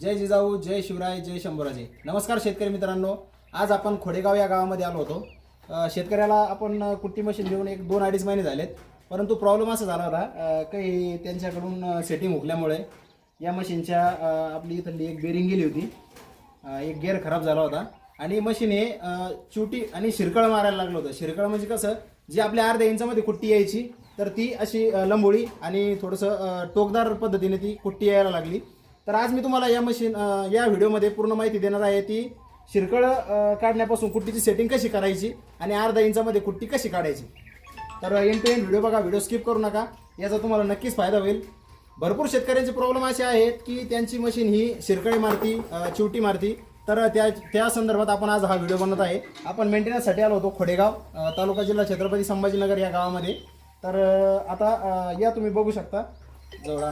जय जिजाऊ जय शिवराय जय शंभूराजे. नमस्कार शेतकरी मित्रांनो. आज आपण खोडेगाव या गावामध्ये आलो होतो. शेतकऱ्याला आपण कुट्टी मशीन घेऊन एक दोन अडीच महिने झालेत. परंतु प्रॉब्लेम असा झाला होता काही त्यांच्याकडून सेटिंग हुकल्यामुळे या मशीनच्या आपली इथली एक बेरिंग गेली होती. एक गेअर खराब झाला होता. आणि मशीन हे चुटी आणि शिरकळ मारायला लागलं होतं. शिरकळ म्हणजे कसं जी आपल्या अर्ध्या इंचामध्ये कुट्टी यायची तर ती अशी लंबोळी आणि थोडंसं टोकदार पद्धतीने ती कुट्टी यायला लागली. तर आज मी तुम्हाला या मशीन या व्हिडिओमध्ये पूर्ण माहिती देणार आहे ती शिरकळ काढण्यापासून कुट्टीची सेटिंग कशी करायची आणि अर्धा इंचामध्ये कुट्टी कशी काढायची. तर एन टू एन व्हिडिओ बघा व्हिडिओ स्किप करू नका. याचा तुम्हाला नक्कीच फायदा होईल. भरपूर शेतकऱ्यांचे प्रॉब्लेम असे आहेत की त्यांची मशीन ही शिरकळी मारती चिवटी मारती. तर त्या त्या संदर्भात आपण आज हा व्हिडिओ बनवत आहे. आपण मेंटेनन्ससाठी आलो होतो खोडेगाव तालुका जिल्हा छत्रपती संभाजीनगर या गावामध्ये. तर आता या तुम्ही बघू शकता. जवळ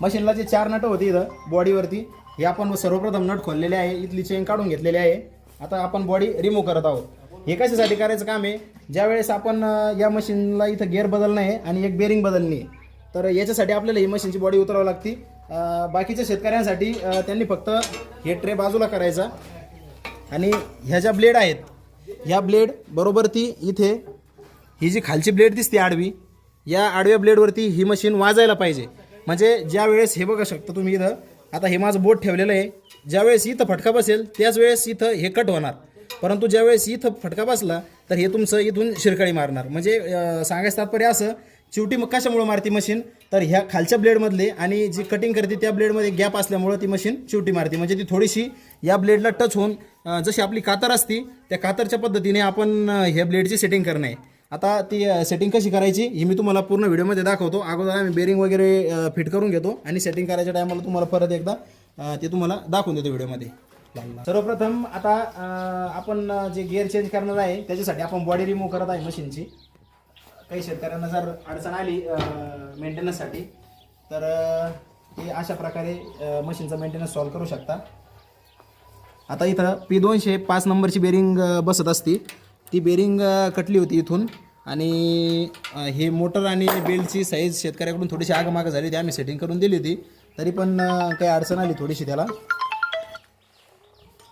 मशीनला जे चार नट होती इथं बॉडीवरती हे आपण सर्वप्रथम नट खोललेले आहे इथली चेन काढून घेतलेली आहे. आता आपण बॉडी रिमूव्ह करत आहोत. हे कशासाठी करायचं काम आहे? ज्यावेळेस आपण या मशीनला इथं गेअर बदलणं आहे आणि एक बेरिंग बदलणी आहे तर याच्यासाठी आपल्याला ही मशीनची बॉडी उतरावं लागते. बाकीच्या शेतकऱ्यांसाठी त्यांनी फक्त हे ट्रे बाजूला करायचा. आणि ह्या ज्या ब्लेड आहेत ह्या ब्लेड बरोबर ती इथे ही जी खालची ब्लेड दिसते आडवी या आडव्या ब्लेडवरती ही मशीन वाजायला पाहिजे. म्हणजे ज्या वेळेस हे बघा शकता तुम्ही इथं आता हे माझं बोट ठेवलेलं आहे. ज्यावेळेस इथं फटका बसेल त्याच वेळेस इथं हे कट होणार. परंतु ज्यावेळेस इथं फटका बसला तर हे तुमचं इथून शिरकाळी मारणार. म्हणजे सांगायचं तात्पर्य असं चिवटी मग कशामुळे मारती मशीन तर ह्या खालच्या ब्लेडमधले आणि जी कटिंग करते त्या ब्लेडमध्ये गॅप असल्यामुळं ती मशीन चिवटी मारते. म्हणजे ती थोडीशी या ब्लेडला टच होऊन जशी आपली कातर असती त्या कातरच्या पद्धतीने आपण ह्या ब्लेडची सेटिंग करणं. आहे आता ती सेटिंग कशी करायची ही मी तुम्हाला पूर्ण व्हिडिओमध्ये दाखवतो. अगोदर आम्ही बेरिंग वगैरे फिट करून घेतो आणि सेटिंग करायच्या टायमाला तुम्हाला परत एकदा ते तुम्हाला दाखवून देतो व्हिडिओमध्ये. सर्वप्रथम आता आपण जे गिअर चेंज करणार आहे त्याच्यासाठी आपण बॉडी रिमूव्ह करत आहे मशीनची काही शेतकऱ्यांना जर अडचण आली मेंटेनन्ससाठी तर ते अशा प्रकारे मशीनचा मेंटेनन्स सॉल्व करू शकता. आता इथं पी दोनशे पाच नंबरची बेरिंग बसत असती. ती बेरिंग कटली होती इथून. आणि हे मोटर आणि बेलची साईज शेतकऱ्याकडून थोडीशी आगमाग झाली होती. आम्ही सेटिंग करून दिली होती. तरी पण काही अडचण आली थोडीशी त्याला.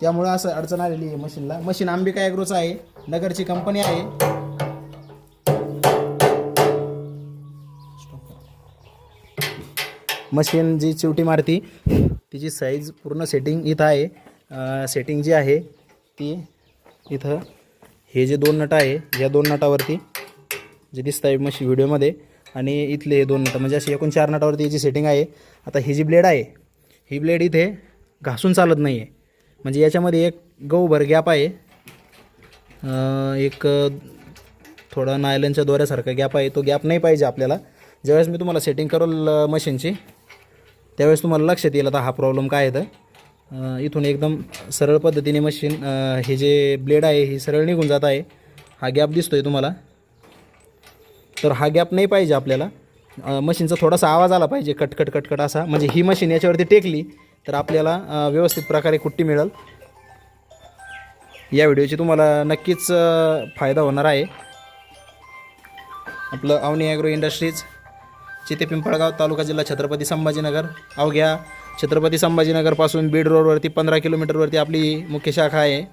त्यामुळं असं अडचण आलेली आहे मशीनला. मशीन आंबिका ॲग्रोचं आहे. नगरची कंपनी आहे. मशीन जी चिवटी मारती तिची साईज पूर्ण सेटिंग इथं आहे. सेटिंग जी आहे ती इथं हे जे दोन नट आहे या दोन नटावरती जे दिसत आहे मशी व्हिडिओमध्ये. आणि इथले हे दोन नट म्हणजे अशी एकूण चार नटावरती याची सेटिंग आहे. आता ही जी ब्लेड आहे ही ब्लेड इथे घासून चालत नाही आहे म्हणजे याच्यामध्ये एक गहूभर गॅप आहे. एक थोडा नायलनच्या दोऱ्यासारखा गॅप आहे. तो गॅप नाही पाहिजे आपल्याला. ज्यावेळेस मी तुम्हाला सेटिंग करल मशीनची त्यावेळेस तुम्हाला लक्षात येईल आता हा प्रॉब्लेम काय आहे तर. इथून एकदम सरळ पद्धतीने मशीन हे जे ब्लेड आहे हे सरळ निघून जात आहे. हा गॅप दिसतो आहे तुम्हाला. तर हा गॅप नाही पाहिजे आपल्याला. मशीनचा थोडासा आवाज आला पाहिजे कटकट कटकट असा. म्हणजे ही मशीन याच्यावरती टेकली तर आपल्याला व्यवस्थित प्रकारे कुट्टी मिळेल. या व्हिडिओची तुम्हाला नक्कीच फायदा होणार आहे. आपलं अवनी ॲग्रो इंडस्ट्रीज चिते पिंपळगाव तालुका जिल्हा छत्रपती संभाजीनगर. अवघ्या छत्रपती संभाजीनगरपासून बीड रोडवरती पंधरा किलोमीटरवरती आपली मुख्य शाखा आहे.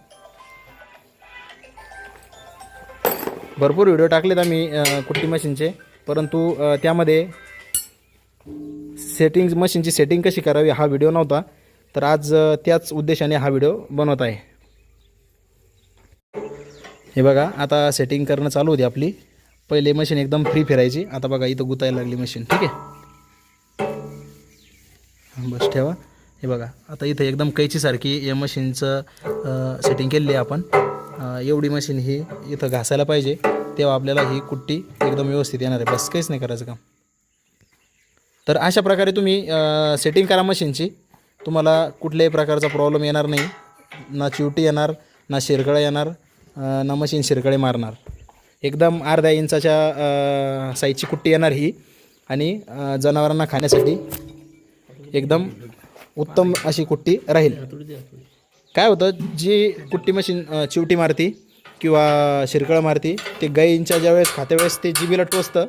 भरपूर व्हिडिओ टाकलेत आम्ही कुट्टी मशीनचे. परंतु त्यामध्ये सेटिंग मशीनची सेटिंग कशी करावी हा व्हिडिओ नव्हता. तर आज त्याच उद्देशाने हा व्हिडिओ बनवत आहे. हे बघा आता सेटिंग करणं चालू होती आपली. पहिले मशीन एकदम फ्री फिरायची. आता बघा इथं गुतायला लागली मशीन ठीक आहे? बस ठेवा. हे बघा आता इथं एकदम कैचीसारखी या मशीनचं सेटिंग केलेली आहे आपण. एवढी मशीन ही इथं घासायला पाहिजे. तेव्हा आपल्याला ही कुट्टी एकदम व्यवस्थित येणार आहे. बस काहीच नाही करायचं काम. तर अशा प्रकारे तुम्ही सेटिंग करा मशीनची तुम्हाला कुठल्याही प्रकारचा प्रॉब्लेम येणार नाही. ना चिवटी येणार ना शिरकळा येणार ना मशीन शिरकळे मारणार. एकदम अर्ध्या इंचाच्या साईजची कुट्टी येणार ही. आणि जनावरांना खाण्यासाठी एकदम उत्तम अशी कुट्टी राहील. काय होतं जी कुट्टी मशीन चिवटी मारती किंवा शिरकळ मारती ते गाईंच्या ज्यावेळेस खात्यावेळेस ते जिबीला टोचतं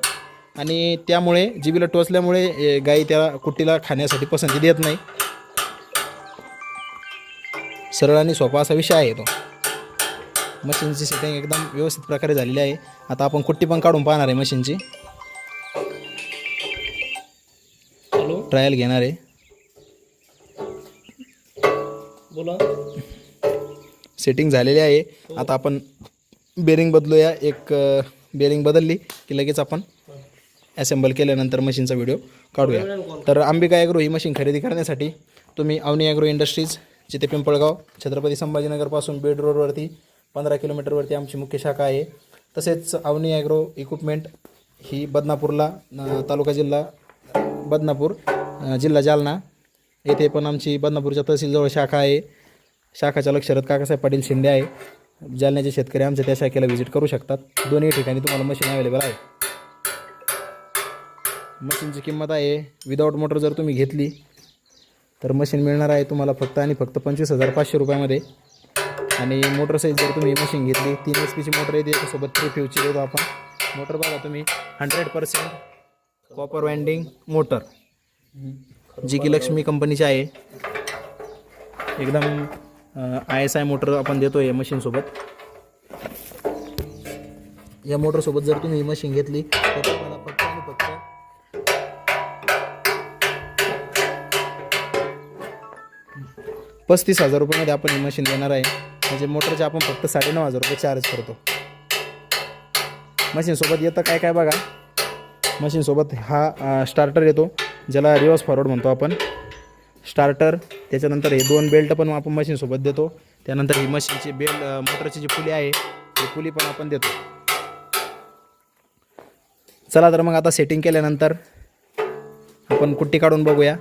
आणि त्यामुळे जिबीला टोचल्यामुळे गाई त्या कुट्टीला खाण्यासाठी पसंती देत नाही. सरळ आणि सोपा असा विषय आहे तो. मशीनची सेटिंग एकदम व्यवस्थित प्रकारे झालेली आहे. आता आपण कुट्टी पण काढून पाहणार आहे मशीनची. ट्रायल घेणार आहे. बोला. सेटिंग झालेली आहे. आता आपण बेरिंग बदलूया. एक बेरिंग बदलली की लगेच आपण असेंबल केल्यानंतर मशीनचा व्हिडिओ काढूया. तर अंबिका ॲग्रो ही मशीन खरेदी करण्यासाठी तुम्ही अवनी ॲग्रो इंडस्ट्रीज जिथे पिंपळगाव छत्रपती संभाजीनगरपासून बीड रोडवरती पंधरा किलोमीटरवरती आमची मुख्य शाखा आहे. तसेच अवनी ॲग्रो इक्विपमेंट ही बदनापूरला तालुका जिल्हा बदनापूर जिल्हा जालना येथे पण आमची बदनापूरच्या तहसीलजवळ शाखा आहे. शाखाच्या लक्षात काकासाहेब पाटील शिंदे आहे. जालन्याचे शेतकरी आमच्या त्या शाखेला व्हिजिट करू शकतात. दोन्ही ठिकाणी तुम्हाला मशीन अवेलेबल आहे. मशीनची किंमत आहे. विदाऊट मोटर जर तुम्ही घेतली तर मशीन मिळणार आहे तुम्हाला फक्त आणि फक्त पंचवीस हजार पाचशे रुपयामध्ये. आणि मोटर साईज जर तुम्ही मशीन घेतली तीन एच पीची मोटर येते त्यासोबत थ्री फ्यूची देतो आपण. मोटर बघा तुम्ही hundred percent copper winding motor जी की लक्ष्मी कंपनीची आहे. एकदम आय एस आय मोटर आपण देतो या मशीनसोबत या मोटरसोबत जर तुम्ही ही मशीन घेतली तर तुम्हाला फक्त आणि फक्त पस्तीस हजार रुपयामध्ये आपण ही मशीन देणार आहे. म्हणजे मोटरचे आपण फक्त साडेनऊ हजार रुपये चार्ज करतो. मशीनसोबत येतं काय काय बघा. मशीनसोबत हा स्टार्टर येतो. ज्याला रिवर्स फॉरवर्ड म्हणतो आपण. स्टार्टर त्याच्यानंतर हे दोन बेल्ट पण आपण मशीनसोबत देतो. त्यानंतर ही मशीनची बेल्ट मोटरची जी पुली आहे ती पुली पण आपण देतो. चला तर मग आता सेटिंग केल्यानंतर आपण कुट्टी काढून बघूया.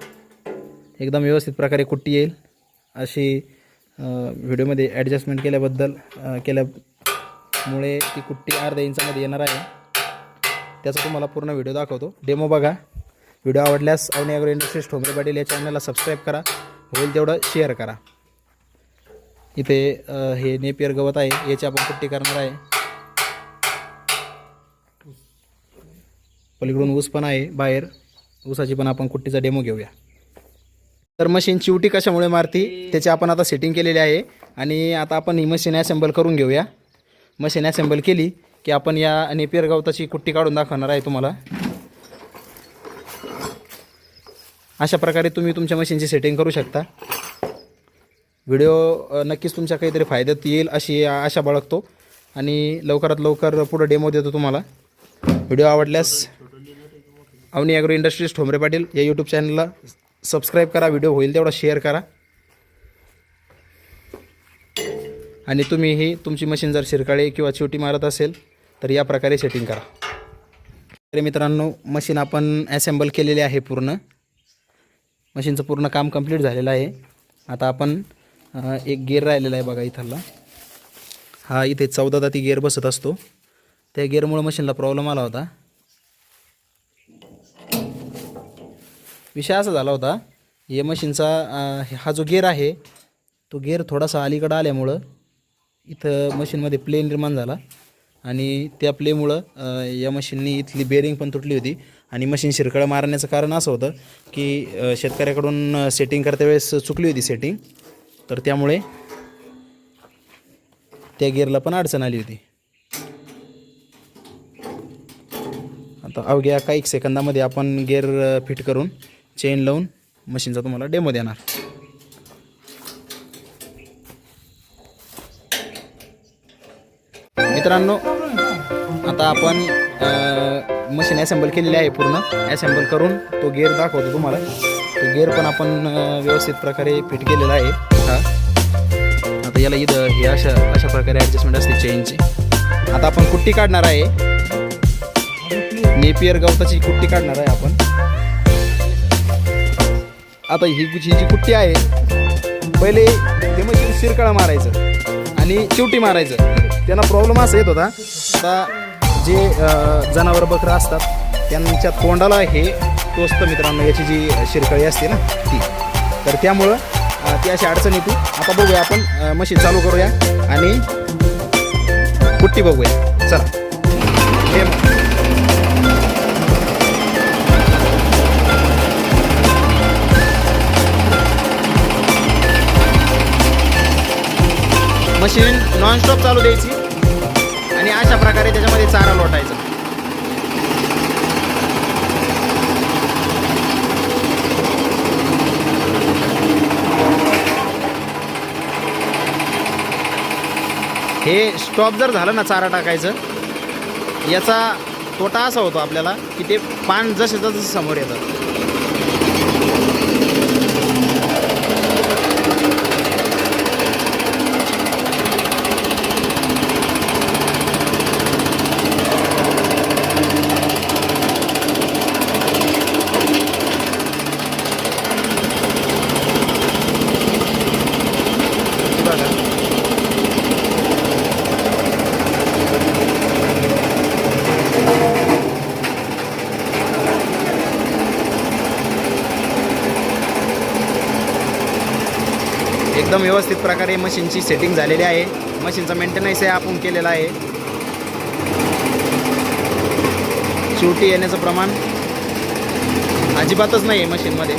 एकदम व्यवस्थित प्रकारे कुट्टी येईल. अशी व्हिडिओमध्ये ॲडजस्टमेंट केल्याबद्दल केल्यामुळे ती कुट्टी अर्ध्या इंचामध्ये येणार आहे. त्याचा तुम्हाला पूर्ण व्हिडिओ दाखवतो. डेमो बघा. व्हिडिओ आवडल्यास अवनी अग्रो इंडस्ट्रीज ठोंबरे पाटील या चॅनलला सबस्क्राईब करा. होईल तेवढं शेअर करा. इथे हे नेपियर गवत आहे याची आपण कुट्टी करणार आहे. पलीकडून ऊस पण आहे बाहेर. ऊसाची पण आपण कुट्टीचा डेमो घेऊया. तर मशीन चिवटी कशामुळे मारती त्याची आपण आता सेटिंग केलेली आहे. आणि आता आपण ही मशीन ॲसेंबल करून घेऊया. मशीन ॲसेंबल केली की आपण या नेपियर गवताची कुट्टी काढून दाखवणार आहे तुम्हाला. अशा प्रकारे तुम्ही तुमच्या मशीनची सेटिंग करू शकता. व्हिडिओ नक्कीच तुमच्या काहीतरी फायद्यात येईल अशी आशा बाळगतो. आणि लवकरात लवकर पुढं डेमो देतो तुम्हाला. व्हिडिओ आवडल्यास अवनी ॲग्रो इंडस्ट्रीज ठोंबरे पाटील या यूट्यूब चॅनलला सबस्क्राईब करा. व्हिडिओ होईल तेवढा शेअर करा. आणि तुम्हीही तुमची मशीन जर शिरकाळे किंवा चिवटी मारत असेल तर या प्रकारे सेटिंग करा. तर मित्रांनो मशीन आपण ॲसेम्बल केलेली आहे पूर्ण. मशीनचं पूर्ण काम कंप्लीट झालेलं आहे. आता आपण एक गेअर राहिलेला आहे बघा इथला. हा इथे चौदा दाती गेअर बसत असतो. त्या गेअरमुळं मशीनला प्रॉब्लेम आला होता. विषय असा झाला होता या मशीनचा हा जो गेअर आहे तो गेअर थोडासा अलीकडं आल्यामुळं इथं मशीनमध्ये प्ले निर्माण झाला. आणि त्या प्लेमुळं या मशीननी इथली बेरिंग पण तुटली होती. आणि मशीन शिरकळं मारण्याचं कारण असं होतं की शेतकऱ्याकडून सेटिंग करते वेळेस चुकली होती सेटिंग तर त्यामुळे त्या गिअरला पण अडचण आली होती. आता अवघ्या काही सेकंदामध्ये आपण गिअर फिट करून चेन लावून मशीनचा तुम्हाला डेमो देणार. मित्रांनो आता आपण मशीन ॲसेंबल केलेली आहे पूर्ण. ॲसेम्बल करून तो गेअर दाखवतो तुम्हाला. तो गेअर पण आपण व्यवस्थित प्रकारे फिट केलेला आहे हा आता याला इथं हे अशा अशा प्रकारे ॲडजस्टमेंट असते चेनची आता आपण कुट्टी काढणार आहे. नेपियर गवताची कुट्टी काढणार आहे आपण. आता ही जी जी कुट्टी आहे पहिले ते मशीन शिरकाळा मारायचं आणि चिवटी मारायचं. त्यांना प्रॉब्लेम असा येत होता. आता जे जनावर बकरं असतात त्यांच्या तोंडाला हे टोचतं मित्रांनो याची जी शिरकाळी असते ना ती. तर त्यामुळं ती अशी अडचण येते. आता बघूया आपण मशीन चालू करूया आणि कुट्टी बघूया. चला. हे मशीन नॉनस्टॉप चालू द्यायची. अशा प्रकारे त्याच्यामध्ये चारा लोटायचा. हे स्टॉप जर झालं ना चारा टाकायचं याचा तोटा असा होतो आपल्याला की ते पान जसे जसं समोर येतं बघा एकदम व्यवस्थित प्रकारे मशीनची सेटिंग झालेली आहे. मशीनचा मेंटेनन्स आहे आपण केलेला आहे. शेवटी येण्याचं प्रमाण अजिबातच नाही आहे मशीनमध्ये.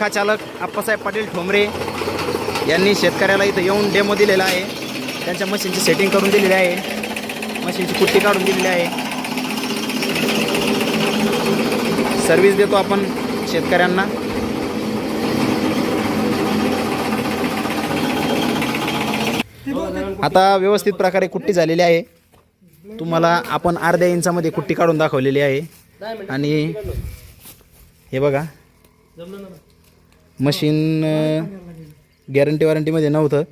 शाखा चालक आप्पासाहेब पाटील ठोंबरे यांनी शेतकऱ्याला इथं येऊन डेमो दिलेला आहे. त्यांच्या मशीनची सेटिंग करून दिलेली आहे. मशीनची कुट्टी काढून दिलेली आहे. सर्व्हिस देतो आपण शेतकऱ्यांना. आता व्यवस्थित प्रकारे कुट्टी झालेली आहे. तुम्हाला आपण अर्ध्या इंचामध्ये कुट्टी काढून दाखवलेली आहे. आणि हे बघा. मशीन गॅरंटी वॉरंटीमध्ये नव्हतं.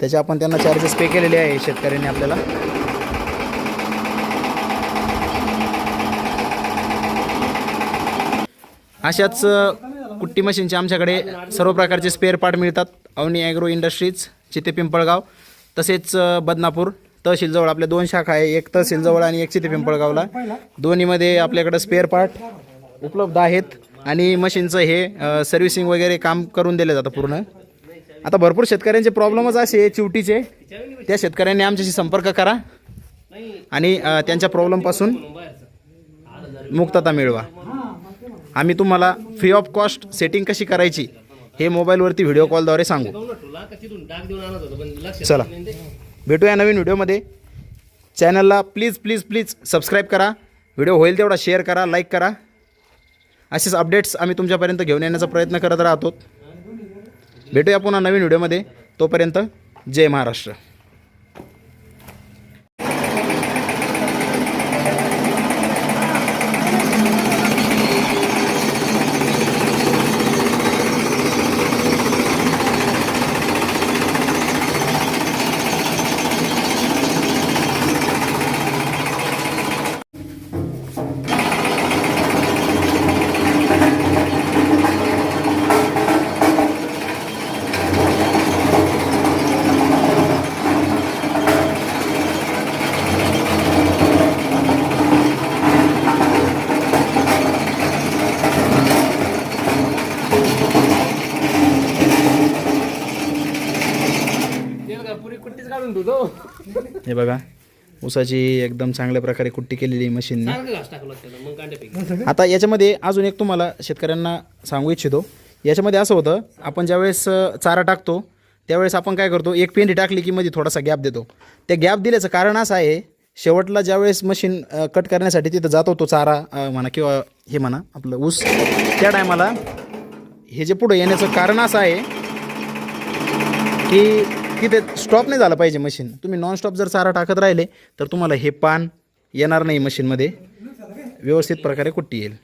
त्याचे आपण त्यांना चार्जेस पे केलेले आहे शेतकऱ्यांनी आपल्याला. अशाच कुट्टी मशीनचे आमच्याकडे सर्व प्रकारचे स्पेअर पार्ट मिळतात. अवनी ॲग्रो इंडस्ट्रीज चिते पिंपळगाव तसेच बदनापूर तहसीलजवळ आपल्या दोन शाखा आहे. एक तहसीलजवळ आणि एक चिते पिंपळगावला. दोन्हीमध्ये आपल्याकडं स्पेअर पार्ट उपलब्ध आहेत. आणि मशीनचं हे सर्व्हिसिंग वगैरे काम करून दिलं जातं पूर्ण. आता भरपूर शेतकऱ्यांचे प्रॉब्लेमच असे चिवटीचे त्या शेतकऱ्यांनी आमच्याशी संपर्क करा. आणि त्यांच्या प्रॉब्लेमपासून मुक्तता मिळवा. आम्ही तुम्हाला फ्री ऑफ कॉस्ट सेटिंग कशी करायची हे मोबाईलवरती व्हिडिओ कॉलद्वारे सांगू. चला. भेटूया नवीन व्हिडिओमध्ये चॅनलला प्लीज प्लीज प्लीज सबस्क्राईब करा. व्हिडिओ होईल तेवढा शेअर करा लाईक करा. असेच अपडेट्स आम्ही तुमच्यापर्यंत घेऊन येण्याचा प्रयत्न करत राहतो. भेटूया पुन्हा नवीन व्हिडिओमध्ये तोपर्यंत जय महाराष्ट्र. हे बघा ऊसाची एकदम चांगल्या प्रकारे कुट्टी केलेली मशीनने आता याच्यामध्ये अजून एक तुम्हाला शेतकऱ्यांना सांगू इच्छितो. याच्यामध्ये असं होतं आपण ज्यावेळेस चारा टाकतो त्यावेळेस आपण काय करतो एक पेंडी टाकली की मध्ये थोडासा गॅप देतो. त्या गॅप दिल्याचं कारण असं आहे शेवटला ज्यावेळेस मशीन कट करण्यासाठी तिथं जातो तो चारा म्हणा किंवा हे म्हणा आपलं ऊस त्या टायमाला हे जे पुढं येण्याचं कारण असं आहे की की ते स्टॉप नाही झालं पाहिजे मशीन तुम्ही नॉनस्टॉप जर चारा टाकत राहिले तर तुम्हाला हे पान येणार नाही मशीनमध्ये व्यवस्थित प्रकारे कुट्टी येईल.